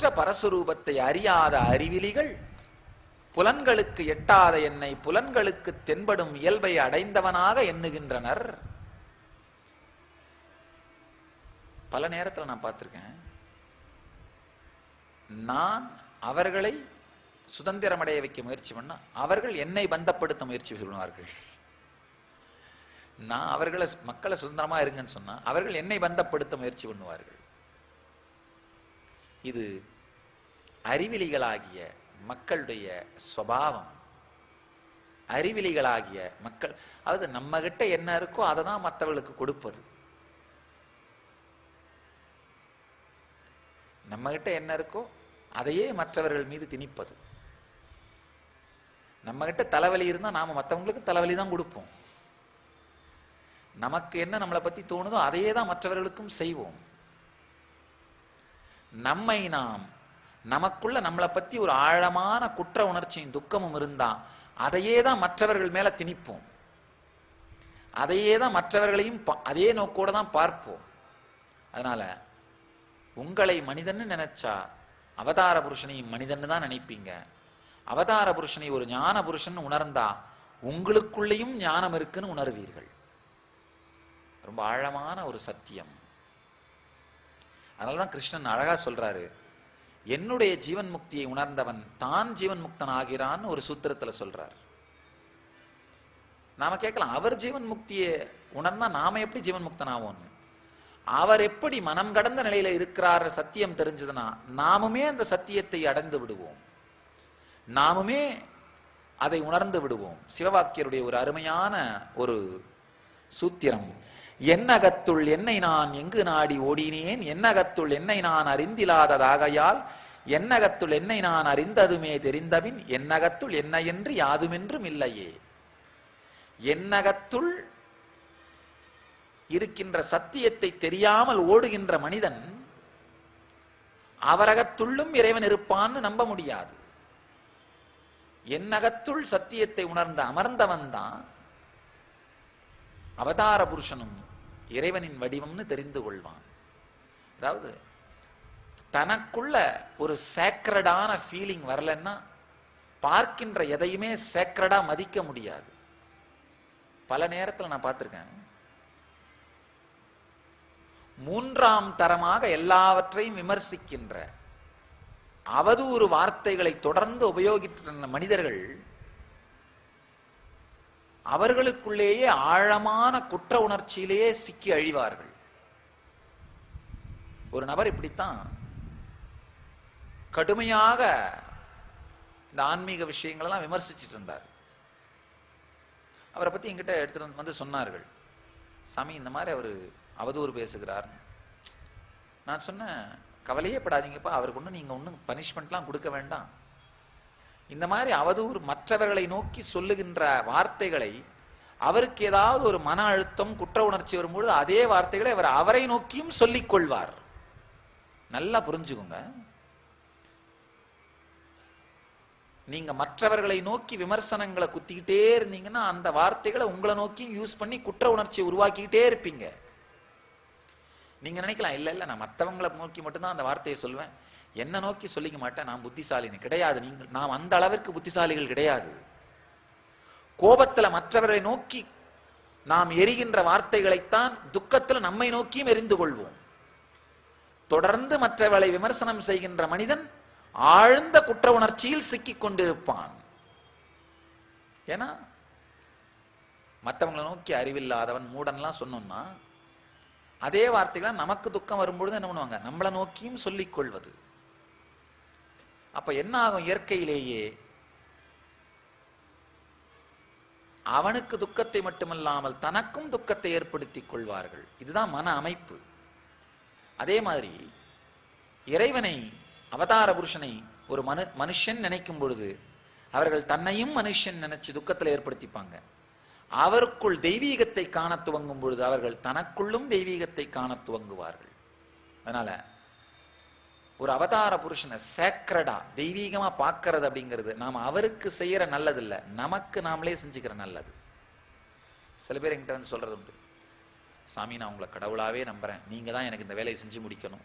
மற்ற பரசுரூபத்தை அறியாத அறிவிலிகள் புலன்களுக்கு எட்டாத என்னை புலன்களுக்கு தென்படும் இயல்பை அடைந்தவனாக எண்ணுகின்றனர். பல நேரத்தில் நான் பார்த்திருக்கேன். நான் அவர்களை சுதந்திரமடைய வைக்க முயற்சி பண்ணால் அவர்கள் என்னை பந்தப்படுத்த முயற்சி பண்ணுவார்கள் நான் அவர்களை மக்களை சுதந்திரமா இருங்கன்னு சொன்னா அவர்கள் என்னை பந்தப்படுத்த முயற்சி பண்ணுவார்கள். இது அறிவிலிகளாகிய மக்களுடைய சுவாவம். அறிவிலிகளாகிய மக்கள் அதாவது நம்ம கிட்ட என்ன இருக்கோ அதை தான் மற்றவர்களுக்கு கொடுப்பது. நம்ம கிட்ட என்ன இருக்கோ அதையே மற்றவர்கள் மீது திணிப்பது. நம்ம கிட்ட தலைவலி இருந்தால் நாம மற்றவங்களுக்கு தலைவலி தான் கொடுப்போம். நமக்கு என்ன நம்மளை பத்தி தோணுதோ அதையே தான் மற்றவர்களுக்கும் செய்வோம். நம்மை நாம் நமக்குள்ள நம்மளை பத்தி ஒரு ஆழமான குற்ற உணர்ச்சியும் துக்கமும் இருந்தா அதையே தான் மற்றவர்கள் மேல திணிப்போம். அதையே தான் மற்றவர்களையும் அதே நோக்கோட தான் பார்ப்போம். அதனால உங்களை மனிதன்னு நினைச்சா அவதார புருஷனையும் மனிதன்னு தான் நினைப்பீங்க. அவதார புருஷனை ஒரு ஞான புருஷன் உணர்ந்தா உங்களுக்குள்ளேயும் ஞானம் இருக்குன்னு உணர்வீர்கள். ரொம்ப ஆழமான ஒரு சத்தியம். அதனாலதான் கிருஷ்ணன் அழகா சொல்றாரு என்னுடைய ஜீவன் முக்தியை உணர்ந்தவன் தான் ஜீவன் முக்தன் ஆகிறான்னு ஒரு சூத்திரத்துல சொல்றார். நாம கேட்கலாம் அவர் ஜீவன் முக்தியை உணர்ந்தா நாம எப்படி ஜீவன் முக்தன் ஆவோம்னு அவர் எப்படி மனம் கடந்த நிலையில இருக்கிறார் சத்தியம் தெரிஞ்சதுன்னா நாமுமே அந்த சத்தியத்தை அடைந்து விடுவோம். நாமுமே அதை உணர்ந்து விடுவோம். சிவவாக்கியருடைய ஒரு அருமையான ஒரு சூத்திரம். என்னகத்துள் என்னை நான் எங்கு நாடி ஓடினேன்? என்னகத்துள் என்னை நான் அறிந்திலாததாகையால் என்னகத்துள் என்னை நான் அறிந்ததுமே தெரிந்தபின் என்னகத்துள் என்ன என்று யாதுமென்றும் இல்லையே. என்னகத்துள் இருக்கின்ற சத்தியத்தை தெரியாமல் ஓடுகின்ற மனிதன் அவரகத்துள்ளும் இறைவன் இருப்பான்னு நம்ப முடியாது. என்னகத்துள் சத்தியத்தை உணர்ந்த அமர்ந்தவன் தான் அவதார புருஷனும் இறைவனின் வடிவம்னு தெரிந்து கொள்வான். அதாவது தனக்குள்ள ஒரு சேக்ரடான ஃபீலிங் வரலன்னா பார்க்கின்ற எதையுமே சேக்ரடா மதிக்க முடியாது. பல நேரத்தில் நான் பார்த்திருக்கேன். மூன்றாம் தரமாக எல்லாவற்றையும் விமர்சிக்கின்ற அவதூறு வார்த்தைகளை தொடர்ந்து உபயோகிக்கின்ற மனிதர்கள் அவர்களுக்குள்ளேயே ஆழமான குற்ற உணர்ச்சியிலேயே சிக்கி அழிவார்கள். ஒரு நபர் இப்படித்தான் கடுமையாக இந்த ஆன்மீக விஷயங்களெல்லாம் விமர்சிச்சிட்டு இருந்தார் அவரை பத்தி என்கிட்ட எடுத்துட்டு வந்து- சொன்னார்கள். சாமி இந்த மாதிரி அவர் அவதூறு பேசுகிறார். நான் சொன்னேன் கவலையே படாதீங்கப்பா அவருக்கு ஒன்றும் நீங்க ஒன்றும் பனிஷ்மெண்ட்லாம் கொடுக்க வேண்டாம். இந்த மாதிரி அவதூறு மற்றவர்களை நோக்கி சொல்லுகின்ற வார்த்தைகளை அவருக்கு ஏதாவது ஒரு மன அழுத்தம் குற்ற உணர்ச்சி வரும்பொழுது அதே வார்த்தைகளை அவர் அவரை நோக்கியும் சொல்லிக் கொள்வார் நல்லா புரிஞ்சுக்குங்க. நீங்க மற்றவர்களை நோக்கி விமர்சனங்களை குத்திக்கிட்டே இருந்தீங்கன்னா அந்த வார்த்தைகளை உங்களை நோக்கியும் யூஸ் பண்ணி குற்ற உணர்ச்சியை உருவாக்கிக்கிட்டே இருப்பீங்க. நீங்க நினைக்கலாம் இல்ல இல்ல நான் மற்றவங்களை நோக்கி மட்டும்தான் அந்த வார்த்தையை சொல்லுவேன் என்ன நோக்கி சொல்லிக்க மாட்டேன் நான் புத்திசாலின்னு கிடையாது. நீங்கள் நாம் அந்த அளவிற்கு புத்திசாலிகள் கிடையாது. கோபத்துல மற்றவர்களை நோக்கி நாம் எரிகின்ற வார்த்தைகளைத்தான் துக்கத்தில் நம்மை நோக்கியும் எரிந்து கொள்வோம். தொடர்ந்து மற்றவர்களை விமர்சனம் செய்கின்ற மனிதன் ஆழ்ந்த குற்ற உணர்ச்சியில் சிக்கிக் கொண்டிருப்பான். ஏன்னா மற்றவங்களை நோக்கி அறிவில்லாதவன் மூடன்லாம் சொன்னோம்னா அதே வார்த்தைகளை நமக்கு துக்கம் வரும்பொழுது என்ன பண்ணுவாங்க? நம்மளை நோக்கியும் சொல்லிக் கொள்வது. அப்ப என்ன ஆகும் இயற்கையிலேயே? அவனுக்கு துக்கத்தை மட்டுமல்லாமல் தனக்கும் துக்கத்தை ஏற்படுத்திக் கொள்வார்கள். இதுதான் மன அமைப்பு. அதே மாதிரி இறைவனை அவதார புருஷனை ஒரு மனு மனுஷன் நினைக்கும் பொழுது அவர்கள் தன்னையும் மனுஷன் நினைச்சு துக்கத்தில் ஏற்படுத்திப்பாங்க. அவருக்குள் தெய்வீகத்தை காண துவங்கும் பொழுது அவர்கள் தனக்குள்ளும் தெய்வீகத்தை காண துவங்குவார்கள். அதனால ஒரு அவதார புருஷனை சேக்ரடா தெய்வீகமா பார்க்கறது அப்படிங்கிறது நாம் அவருக்கு செய்யற நல்லது இல்ல நமக்கு நாமளே செஞ்சுக்கிற நல்லது. சில பேர் என்கிட்ட வந்து சொல்றது உண்டு. சாமி நான் உங்களை கடவுளாவே நம்புறேன். நீங்க தான் எனக்கு இந்த வேலையை செஞ்சு முடிக்கணும்.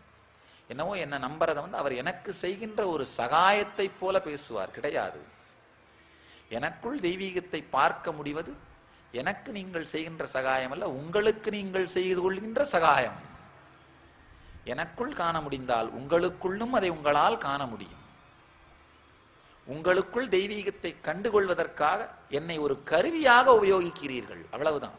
என்னவோ என்ன நம்புறத வந்து அவர் எனக்கு செய்கின்ற ஒரு சகாயத்தை போல பேசுவார். கிடையாது. எனக்குள் தெய்வீகத்தை பார்க்க முடிவது எனக்கு நீங்கள் செய்கின்ற சகாயம் அல்ல உங்களுக்கு நீங்கள் செய்து கொள்கின்ற சகாயம். எனக்குள் காண முடிந்தால் உங்களுக்குள்ளும் அதை உங்களால் காண முடியும். உங்களுக்குள் தெய்வீகத்தை கண்டுகொள்வதற்காக என்னை ஒரு கருவியாக உபயோகிக்கிறீர்கள். அவ்வளவுதான்.